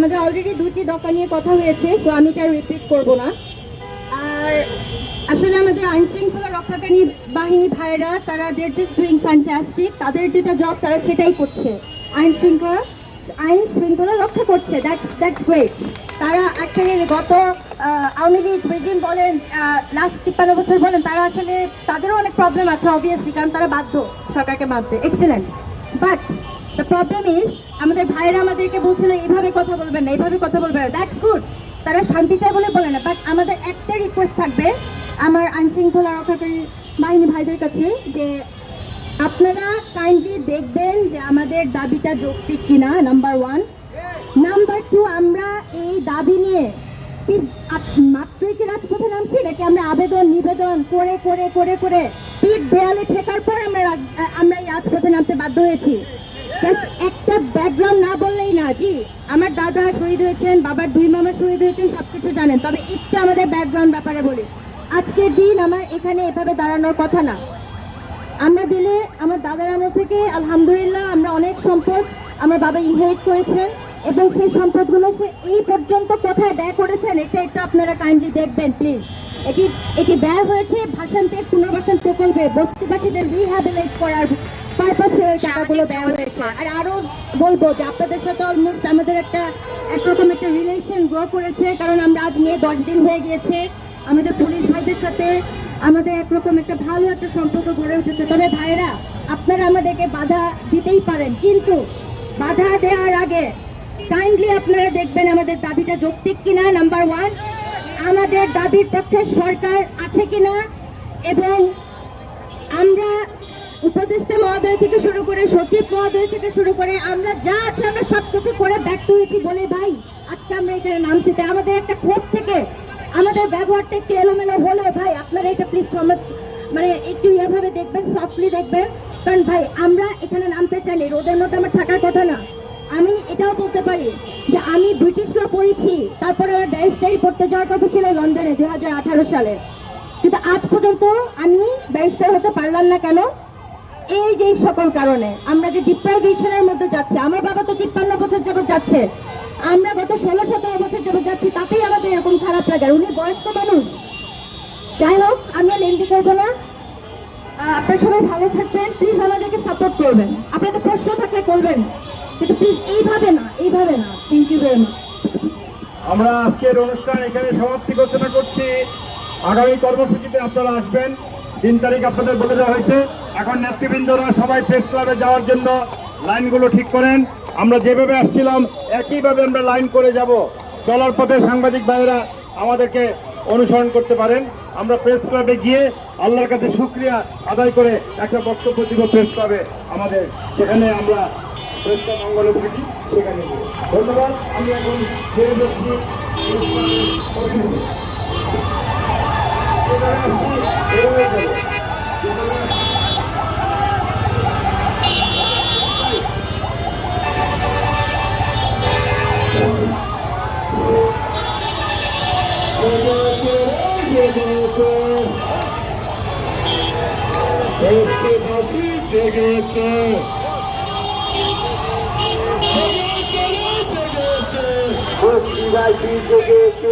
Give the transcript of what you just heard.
আমাদের অলরেডি দুটি দফা নিয়ে কথা হয়েছে, তো আমি এটা রিপিট করব না। আর আসলে আমাদের আইন শৃঙ্খলা রক্ষাকারী বাহিনী ভাইরা তারা দের জাস্ট ডুইং ফ্যান্টাস্টিক তাদের যেটা জব তারা সেটাই করছে। আইন শৃঙ্খলা আইন শৃঙ্খলা রক্ষা করছে। দ্যাট দ্যাটস গ্রেট তারা অ্যাকচুয়ালি গত আওয়ামী লীগ রেজিম বলেন লাস্ট তিপ্পান্ন বছর বলেন, তারা আসলে তাদেরও অনেক প্রবলেম আছে অবভিয়াসলি কারণ তারা বাধ্য সরকারকে মানতে excellent but the problem is আমাদের ভাইরা আমাদেরকে বলছিল এইভাবে কথা বলবেন না, এইভাবে কথা বলবেন না। দ্যাটস গুড তারা শান্তি চায় বলে বলে না বাট আমাদের একটা রিকোয়েস্ট থাকবে। আমার আইন শৃঙ্খলা রক্ষাকারী বাহিনী ভাইদের কাছে যে, আপনারা কাইন্ডলি দেখবেন যে আমাদের দাবিটা যৌক্তিক কিনা নাম্বার ওয়ান নাম্বার টু আমরা এই দাবি নিয়ে মাত্রই কি রাজপথে নামছি, নাকি আমরা আবেদন, নিবেদন করে করে করে করে পিঠ দেয়ালে ঠেকার পর আমরা আমরা এই রাজপথে নামতে বাধ্য হয়েছি? একটা ব্যাকগ্রাউন্ড না বললেই না, জি। আমার দাদা শহীদ হয়েছেন, বাবার দুই মামা শহীদ হয়েছেন, সবকিছু জানেন। তবে একটু আমাদের ব্যাকগ্রাউন্ড ব্যাপারে বলি। আজকের দিন আমার এখানে এভাবে দাঁড়ানোর কথা না। আমরা দিলে আমার দাদার আমল থেকে, আলহামদুলিল্লাহ, আমরা অনেক সম্পদ আমার বাবা ইনহেরিট করেছেন এবং সেই সম্পদগুলো সে এই পর্যন্ত কোথায় ব্যয় করেছেন, এটা একটু আপনারা কাইন্ডলি দেখবেন প্লিজ এটি এটি ব্যয় হয়েছে ভাষান্তের পুনর্বাসন প্রকল্পে। বস্তিবাসীদের রিহ্যাবিলাইট করার পারপাসে টাকাগুলো ব্যয় হয়েছে। আর আরও বলব যে আপনাদের সাথে অলমোস্ট আমাদের একটা একরকম একটা রিলেশন গ্রো করেছে কারণ আমরা আজ নিয়ে দশ দিন হয়ে গিয়েছে। আমাদের পুলিশ ভাইদের সাথে আমাদের একরকম একটা ভালো একটা সম্পর্ক গড়ে উঠেছে। তবে ভাইরা আপনারা আমাদেরকে বাধা দিতেই পারেন কিন্তু বাধা দেওয়ার আগে কাইন্ডলি আপনারা দেখবেন আমাদের দাবিটা যৌক্তিক কিনা নাম্বার ওয়ান আমাদের দাবির পক্ষে সরকার আছে কিনা এবং আমরা উপদেষ্টা মহোদয় থেকে শুরু করে সচিব মহোদয় থেকে শুরু করে আমরা যা আছে আমরা সবকিছু করে ব্যর্থ হয়েছি বলে ভাই, আজকে আমরা এখানে নামছি। তাই আমাদের একটা ক্ষোভ থেকে, আমাদের ব্যবহারটা একটু এলোমেলো হলে ভাই। আপনারা এটা প্লিজ মানে একটু এভাবে দেখবেন সফটলি দেখবেন। কারণ ভাই, আমরা এখানে নামতে চাইনি, রোদের মধ্যে আমার থাকার কথা না। আমি এটাও বলতে পারি যে আমি ব্রিটিশ ল পড়েছি, তারপরে আমার ব্যারিস্টারি পড়তে যাওয়ার কথা ছিল লন্ডনে দু হাজার আঠারো সালে। কিন্তু আজ পর্যন্ত আমি ব্যারিস্টার হতে পারলাম না কেন? এই যে সকল কারণে আমরা যে ডিপ্রাইভেশনের মধ্যে যাচ্ছি, আমার বাবা তো তিপ্পান্ন বছর যাবত যাচ্ছে। আমরা গত ষোলো সতেরো বছর যাবত যাচ্ছি, তাতেই আমাদের এরকম খারাপ লাগে। উনি বয়স্ক মানুষ। যাই হোক, আমরা লেন্দি করব না। আপনারা সবাই ভালো থাকবেন। প্লিজ আমাদেরকে সাপোর্ট করবেন। আপনাদের প্রশ্ন থাকলে করবেন কিন্তু প্লিজ এইভাবে না এইভাবে না। থ্যাংক ইউ ভেরি মাচ আমরা আজকের অনুষ্ঠান এখানে সমাপ্তি ঘোষণা করছি। আগামী কর্মসূচিতে আপনারা আসবেন। তিন তারিখ আপনাদের বলে দেওয়া হয়েছে। এখন নেতৃবৃন্দরা সবাই প্রেস ক্লাবে যাওয়ার জন্য লাইনগুলো ঠিক করেন। আমরা যেভাবে আসছিলাম, একইভাবে আমরা লাইন করে যাব। চলার পথে সাংবাদিক ভাইয়েরা আমাদেরকে অনুসরণ করতে পারেন। আমরা প্রেস ক্লাবে গিয়ে আল্লাহর কাছে শুক্রিয়া আদায় করে একটা বক্তব্য দিব প্রেস ক্লাবে আমাদের। সেখানে আমরা প্রেস ক্লাব অঙ্গনে সেখানে ধন্যবাদ আমি এখন ছেড়ে যাচ্ছি এবারে যাব। বস্তিবাসী